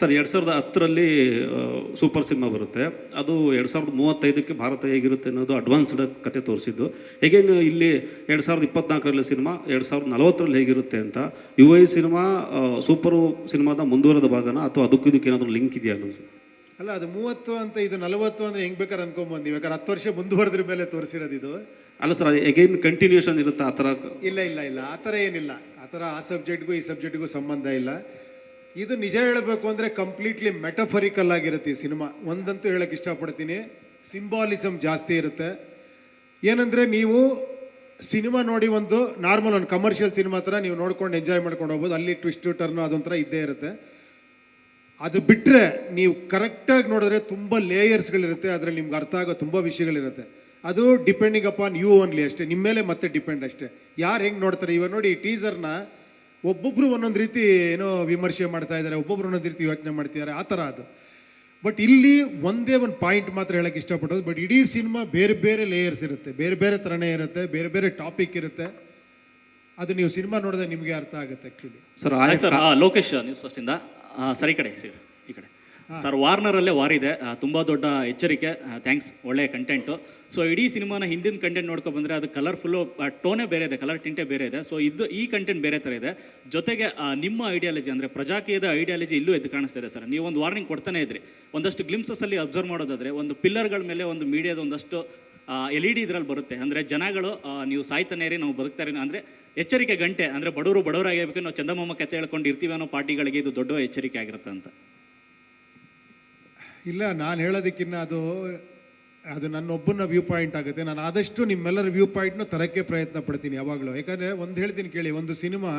Sir ಎರಡು ಸಾವಿರದ ಹತ್ತರಲ್ಲಿ ಸೂಪರ್ ಸಿನಿಮಾ ಬರುತ್ತೆ. ಅದು ಎರಡು ಸಾವಿರದ ಮೂವತ್ತೈದಕ್ಕೆ ಭಾರತ ಹೇಗಿರುತ್ತೆ ಅನ್ನೋದು ಅಡ್ವಾನ್ಸ್ಡ್ ಕತೆ ತೋರಿಸಿದ್ದು. ಹೇಗೇನ್ ಇಲ್ಲಿ ಎರಡು ಸಾವಿರದ ಇಪ್ಪತ್ನಾಲ್ಕರಲ್ಲಿ ಸಿನಿಮಾ ಎರಡು ಸಾವಿರದ ನಲವತ್ತರಲ್ಲಿ ಹೇಗಿರುತ್ತೆ ಅಂತ ಯು ಐ ಸಿನಿಮಾ ಸೂಪರ್ ಸಿನಿಮಾದ ಮುಂದುವರೆದ ಭಾಗನ ಅಥವಾ ಅದಕ್ಕೂ ಇದಕ್ಕೆ ಏನಾದರೂ ಲಿಂಕ್ ಇದೆಯಾ ಅನ್ನೋದು ಅಲ್ಲ ಅದು ಮೂವತ್ತು ಅಂತ ಇದು ನಲವತ್ತು ಅಂದರೆ ಹೆಂಗ್ ಬೇಕಾದ್ರೆ ಅನ್ಕೊಂಬಂದು ಯಾಕಂದ್ರೆ ಹತ್ತು ವರ್ಷ ಮುಂದುವರೆದ್ರ ಮೇಲೆ ತೋರಿಸಿರೋದು ಇದು. ಅಲ್ಲ ಸರ್ ಎಗೈನ್ ಕಂಟಿನ್ಯೂಷನ್ ಇರುತ್ತೆ ಆ ಥರ? ಇಲ್ಲ ಇಲ್ಲ ಇಲ್ಲ. ಆ ಥರ ಏನಿಲ್ಲ. ಆ ಥರ ಆ ಸಬ್ಜೆಕ್ಟ್ಗೂ ಈ ಸಬ್ಜೆಕ್ಟ್ಗೂ ಸಂಬಂಧ ಇಲ್ಲ. ಇದು ನಿಜ ಹೇಳಬೇಕು ಅಂದರೆ ಕಂಪ್ಲೀಟ್ಲಿ ಮೆಟಫರಿಕಲ್ ಆಗಿರುತ್ತೆ ಈ ಸಿನಿಮಾ. ಒಂದಂತೂ ಹೇಳಕ್ಕೆ ಇಷ್ಟಪಡ್ತೀನಿ. ಸಿಂಬಾಲಿಸಮ್ ಜಾಸ್ತಿ ಇರುತ್ತೆ. ಏನಂದರೆ ನೀವು ಸಿನಿಮಾ ನೋಡಿ ಒಂದು ನಾರ್ಮಲ್ ಒಂದು ಕಮರ್ಷಿಯಲ್ ಸಿನಿಮಾ ಥರ ನೀವು ನೋಡ್ಕೊಂಡು ಎಂಜಾಯ್ ಮಾಡ್ಕೊಂಡು ಹೋಗ್ಬೋದು. ಅಲ್ಲಿ ಟ್ವಿಸ್ಟ್ ಟರ್ನು ಅದೊಂಥರ ಇದ್ದೇ ಇರುತ್ತೆ. ಅದು ಬಿಟ್ಟರೆ ನೀವು ಕರೆಕ್ಟಾಗಿ ನೋಡಿದ್ರೆ ತುಂಬ ಲೇಯರ್ಸ್ಗಳಿರುತ್ತೆ ಅದರಲ್ಲಿ ನಿಮ್ಗೆ ಅರ್ಥ ಆಗೋ ತುಂಬ ವಿಷಯಗಳಿರುತ್ತೆ. ಅದು ಡಿಪೆಂಡಿಂಗ್ ಅಪಾನ್ ಯು ಓನ್ಲಿ ಅಷ್ಟೇ. ನಿಮ್ಮ ಮೇಲೆ ಮತ್ತೆ ಡಿಪೆಂಡ್ ಅಷ್ಟೇ. ಯಾರು ಹೆಂಗೆ ನೋಡ್ತಾರೆ? ಇವಾಗ ನೋಡಿ ಈ ಟೀಸರ್ನ ಒಬ್ಬೊಬ್ರು ಒಂದೊಂದು ರೀತಿ ಏನೋ ವಿಮರ್ಶೆ ಮಾಡ್ತಾ ಇದ್ದಾರೆ ಒಬ್ಬೊಬ್ರು ಒಂದೊಂದು ರೀತಿ ಯೋಚನೆ ಮಾಡ್ತಿದ್ದಾರೆ ಆ ಥರ ಅದು. ಬಟ್ ಇಲ್ಲಿ ಒಂದೇ ಒಂದು ಪಾಯಿಂಟ್ ಮಾತ್ರ ಹೇಳಕ್ಕೆ ಇಷ್ಟಪಡೋದು ಬಟ್ ಇಡೀ ಸಿನಿಮಾ ಬೇರೆ ಬೇರೆ ಲೇಯರ್ಸ್ ಇರುತ್ತೆ ಬೇರೆ ಬೇರೆ ಥರನೇ ಇರುತ್ತೆ ಬೇರೆ ಬೇರೆ ಟಾಪಿಕ್ ಇರುತ್ತೆ. ಅದು ನೀವು ಸಿನಿಮಾ ನೋಡಿದ್ರೆ ನಿಮಗೆ ಅರ್ಥ ಆಗುತ್ತೆ ಆ್ಯಕ್ಚುಲಿ ಸರ್ ಹಾಯ್ ಸರ್ ಆ, ಲೋಕೇಶ್ ನ್ಯೂಸ್ ಫಸ್ಟಿಂದ ಸರಿ ಸರ್ ಈ ಕಡೆ ಸರ್ ಈ ಕಡೆ. ಸರ್ ವಾರ್ನರ್ ಅಲ್ಲೇ ವಾರ್ ಇದೆ ತುಂಬಾ ದೊಡ್ಡ ಎಚ್ಚರಿಕೆ. ಥ್ಯಾಂಕ್ಸ್. ಒಳ್ಳೆ ಕಂಟೆಂಟು. ಸೊ, ಇಡೀ ಸಿನಿಮಾನ ಹಿಂದಿನ ಕಂಟೆಂಟ್ ನೋಡ್ಕೊಂಡು ಬಂದ್ರೆ ಅದು ಕಲರ್ಫುಲ್ಲು ಟೋನೇ ಬೇರೆ ಇದೆ. ಕಲರ್ ಟಿಂಟೆ ಬೇರೆ ಇದೆ. ಸೊ, ಇದು ಈ ಕಂಟೆಂಟ್ ಬೇರೆ ತರ ಇದೆ. ಜೊತೆಗೆ ನಿಮ್ಮ ಐಡಿಯಾಲಜಿ ಅಂದ್ರೆ ಪ್ರಜಾಕೀಯದ ಐಡಿಯಾಲಜಿ ಇಲ್ಲೂ ಎದ್ದು ಕಾಣಿಸ್ತಾ ಇದೆ, ಸರ್. ನೀವು ಒಂದು ವಾರ್ನಿಂಗ್ ಕೊಡ್ತಾನೆ ಇದ್ರಿ. ಒಂದಷ್ಟು ಗ್ಲಿಮ್ಸಸ್ ಅಲ್ಲಿ ಅಬ್ಸರ್ವ್ ಮಾಡೋದಾದ್ರೆ, ಒಂದು ಪಿಲ್ಲರ್ಗಳ ಮೇಲೆ ಒಂದು ಮೀಡಿಯಾದ ಒಂದಷ್ಟು ಎಲ್ ಇ ಡಿ ಇದ್ರಲ್ಲಿ ಬರುತ್ತೆ. ಅಂದ್ರೆ ಜನಗಳು ನೀವು ಸಾಯ್ತಾನೆ ಇರಿ, ನಾವು ಬದುಕ್ತಾರೆ ಅಂದ್ರೆ ಎಚ್ಚರಿಕೆ ಗಂಟೆ. ಅಂದ್ರೆ ಬಡವರು ಬಡವರಾಗಿರ್ಬೇಕು. ನಾವು ಚಂದಮಾಮ ಕತೆ ಹೇಳ್ಕೊಂಡು ಇರ್ತೀವಿ ಅನ್ನೋ ಪಾರ್ಟಿಗಳಿಗೆ ಇದು ದೊಡ್ಡ ಎಚ್ಚರಿಕೆ ಆಗಿರುತ್ತೆ ಅಂತ. ಇಲ್ಲ, ನಾನು ಹೇಳೋದಕ್ಕಿನ್ನ ಅದು ಅದು ನನ್ನೊಬ್ಬನ ವ್ಯೂ ಪಾಯಿಂಟ್ ಆಗುತ್ತೆ. ನಾನು ಆದಷ್ಟು ನಿಮ್ಮೆಲ್ಲರ ವ್ಯೂ ಪಾಯಿಂಟ್ನ ತರಕ್ಕೆ ಪ್ರಯತ್ನ ಪಡ್ತೀನಿ ಯಾವಾಗಲೂ. ಯಾಕಂದರೆ ಒಂದು ಹೇಳ್ತೀನಿ ಕೇಳಿ, ಒಂದು ಸಿನಿಮಾ,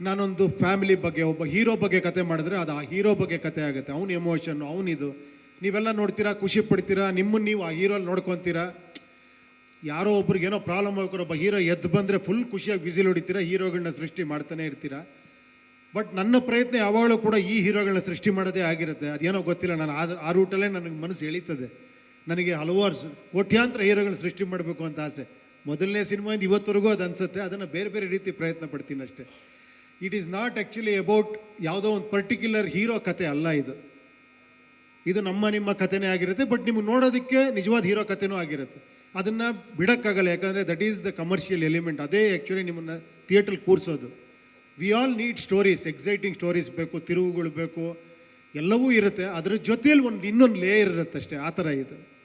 ನಾನೊಂದು ಫ್ಯಾಮಿಲಿ ಬಗ್ಗೆ, ಒಬ್ಬ ಹೀರೋ ಬಗ್ಗೆ ಕತೆ ಮಾಡಿದ್ರೆ ಅದು ಆ ಹೀರೋ ಬಗ್ಗೆ ಕತೆ ಆಗುತ್ತೆ. ಅವ್ನ ಎಮೋಷನ್ ಅವನಿದು ನೀವೆಲ್ಲ ನೋಡ್ತೀರಾ, ಖುಷಿ ಪಡ್ತೀರಾ ನಿಮ್ಮನ್ನು ನೀವು ಆ ಹೀರೋಲ್ಲಿ ನೋಡ್ಕೊತೀರಾ? ಯಾರೋ ಒಬ್ರಿಗೆ ಏನೋ ಪ್ರಾಬ್ಲಮ್ ಆಗ್ತಾರೆ ಒಬ್ಬ ಹೀರೋ ಎದ್ದು ಬಂದರೆ ಫುಲ್ ಖುಷಿಯಾಗಿ ವಿಸಿಲ್ ಹೊಡಿತೀರಾ ಹೀರೋಗಳನ್ನ ಸೃಷ್ಟಿ ಮಾಡ್ತಾನೆ ಇರ್ತೀರಾ? ಬಟ್ ನನ್ನ ಪ್ರಯತ್ನ ಯಾವಾಗಲೂ ಕೂಡ ಈ ಹೀರೋಗಳನ್ನ ಸೃಷ್ಟಿ ಮಾಡೋದೇ ಆಗಿರುತ್ತೆ. ಅದೇನೋ ಗೊತ್ತಿಲ್ಲ, ನಾನು ಆ ರೂಟಲ್ಲೇ ನನಗೆ ಮನಸ್ಸು ಎಳೀತದೆ. ನನಗೆ ಹಲವಾರು ಕೋಟ್ಯಾಂತರ ಹೀರೋಗಳನ್ನ ಸೃಷ್ಟಿ ಮಾಡಬೇಕು ಅಂತ ಆಸೆ. ಮೊದಲನೇ ಸಿನಿಮಾಯಿಂದ ಇವತ್ತರೆಗೂ ಅದು ಅನಿಸುತ್ತೆ. ಅದನ್ನು ಬೇರೆ ಬೇರೆ ರೀತಿ ಪ್ರಯತ್ನ ಪಡ್ತೀನಿ ಅಷ್ಟೇ. It is not actually about ಯಾವುದೋ ಒಂದು ಪರ್ಟಿಕ್ಯುಲರ್ ಹೀರೋ ಕತೆ ಅಲ್ಲ ಇದು. ಇದು ನಮ್ಮ ನಿಮ್ಮ ಕಥೆನೇ ಆಗಿರುತ್ತೆ ಬಟ್ ನಿಮ್ಗೆ ನೋಡೋದಕ್ಕೆ ನಿಜವಾದ ಹೀರೋ ಕಥೆನೂ ಆಗಿರುತ್ತೆ. ಅದನ್ನು ಬಿಡೋಕ್ಕಾಗಲ್ಲ, ಯಾಕಂದರೆ that is the commercial element ಅದೇ ಆ್ಯಕ್ಚುಲಿ ನಿಮ್ಮನ್ನು ಥಿಯೇಟ್ರಲ್ಲಿ ಕೂರಿಸೋದು. We all need stories exciting stories ಬೇಕು, ತಿರುವುಗಳು ಬೇಕು, ಎಲ್ಲವೂ ಇರುತ್ತೆ. ಅದರ ಜೊತೆಯಲ್ಲಿ ಒಂದು ಇನ್ನೊಂದು ಲೇಯರ್ ಇರುತ್ತೆ ಅಷ್ಟೇ ಆ ಥರ ಇದು.